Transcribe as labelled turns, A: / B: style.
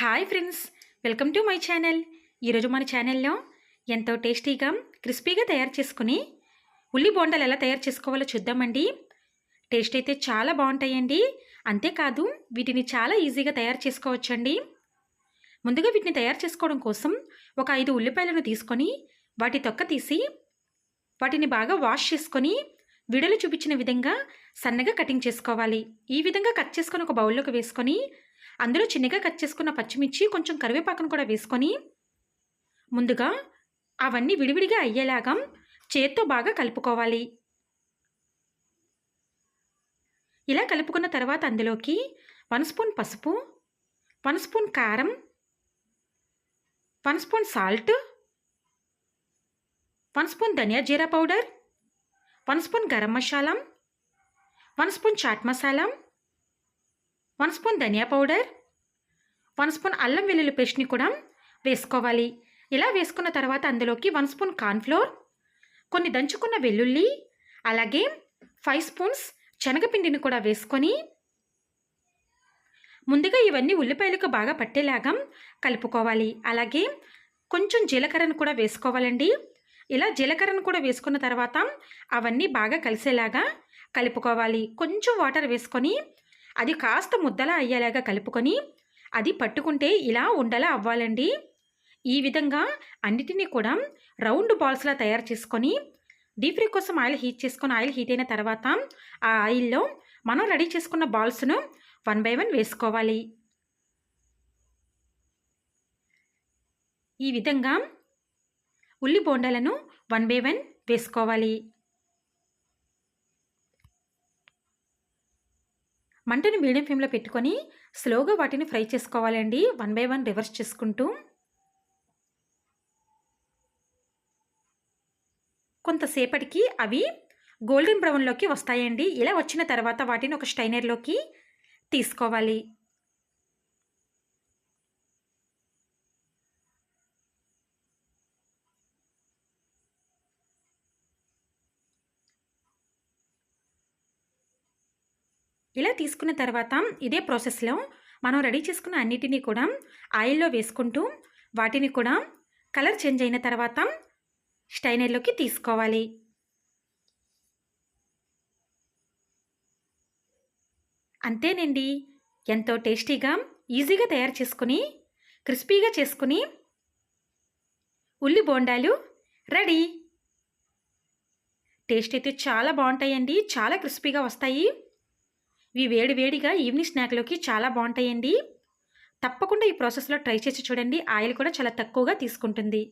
A: Hi friends welcome to my channel ఈరోజు మన ఛానల్లో ఎంతో టేస్టీగా క్రిస్పీగా తయారు చేసుకుని ఉల్లి బోండాలు ఎలా తయారు చేసుకోవాలో చూద్దామండి. టేస్ట్ అయితే చాలా బాగుంటాయండి. అంతేకాదు వీటిని చాలా ఈజీగా తయారు చేసుకోవచ్చండి. ముందుగా వీటిని తయారు చేసుకోవడం కోసం ఒక ఐదు ఉల్లిపాయలను తీసుకొని వాటి తొక్క తీసి వాటిని బాగా వాష్ చేసుకొని వీడియోలో చూపించిన విధంగా సన్నగా కటింగ్ చేసుకోవాలి. ఈ విధంగా కట్ చేసుకొని ఒక బౌల్లోకి వేసుకొని అందులో చిన్నగా కట్ చేసుకున్న పచ్చిమిర్చి కొంచెం కరివేపాకును కూడా వేసుకొని ముందుగా అవన్నీ విడివిడిగా అయ్యేలాగా చేత్తో బాగా కలుపుకోవాలి. ఇలా కలుపుకున్న తర్వాత అందులోకి వన్ స్పూన్ పసుపు వన్ స్పూన్ కారం one spoon salt one spoon dhaniya jeera powder one spoon garam masala one spoon chaat masala one spoon dhaniya powder one spoon అల్లం వెల్లుల్లి పేస్ట్ని కూడా వేసుకోవాలి. ఇలా వేసుకున్న తర్వాత అందులోకి వన్ స్పూన్ కార్న్ఫ్లోర్ కొన్ని దంచుకున్న వెల్లుల్లి అలాగే ఫైవ్ స్పూన్స్ శనగపిండిని కూడా వేసుకొని ముందుగా ఇవన్నీ ఉల్లిపాయలకు బాగా పట్టేలాగా కలుపుకోవాలి. అలాగే కొంచెం జీలకర్రను కూడా వేసుకోవాలండి. ఇలా జీలకర్రను కూడా వేసుకున్న తర్వాత అవన్నీ బాగా కలిసేలాగా కలుపుకోవాలి. కొంచెం వాటర్ వేసుకొని అది కాస్త ముద్దలా అయ్యేలాగా కలుపుకొని అది పట్టుకుంటే ఇలా ఉండలా అవ్వాలండి. ఈ విధంగా అన్నిటినీ కూడా రౌండ్ బాల్స్లా తయారు చేసుకొని డీప్ ఫ్రై కోసం ఆయిల్ హీట్ చేసుకొని ఆయిల్ హీట్ అయిన తర్వాత ఆ ఆయిల్లో మనం రెడీ చేసుకున్న బాల్స్ను వన్ బై వన్ వేసుకోవాలి. ఈ విధంగా ఉల్లి బోండాలను వన్ బై వన్ వేసుకోవాలి. మంటని మీడియం ఫ్లేమ్లో పెట్టుకొని స్లోగా వాటిని ఫ్రై చేసుకోవాలండి. వన్ బై వన్ రివర్స్ చేసుకుంటూ. కొంతసేపటికి అవి గోల్డెన్ బ్రౌన్లోకి వస్తాయండి. ఇలా వచ్చిన తర్వాత వాటిని ఒక స్టైనర్లోకి తీసుకోవాలి. ఇలా తీసుకున్న తర్వాత ఇదే ప్రాసెస్లో మనం రెడీ చేసుకున్న అన్నిటినీ కూడా ఆయిల్లో వేసుకుంటూ వాటిని కూడా కలర్ చేంజ్ అయిన తర్వాత స్టైనర్లోకి తీసుకోవాలి. అంతేనండి. ఎంతో టేస్టీగా ఈజీగా తయారు చేసుకుని క్రిస్పీగా చేసుకుని ఉల్లి బోండాలు రెడీ. టేస్ట్ అయితే చాలా బాగుంటాయండి. చాలా క్రిస్పీగా వస్తాయి. ఇవి వేడి వేడిగా ఈవినింగ్ స్నాక్లోకి చాలా బాగుంటాయండి. తప్పకుండా ఈ ప్రాసెస్లో ట్రై చేసి చూడండి. ఆయిల్ కూడా చాలా తక్కువగా తీసుకుంటుంది.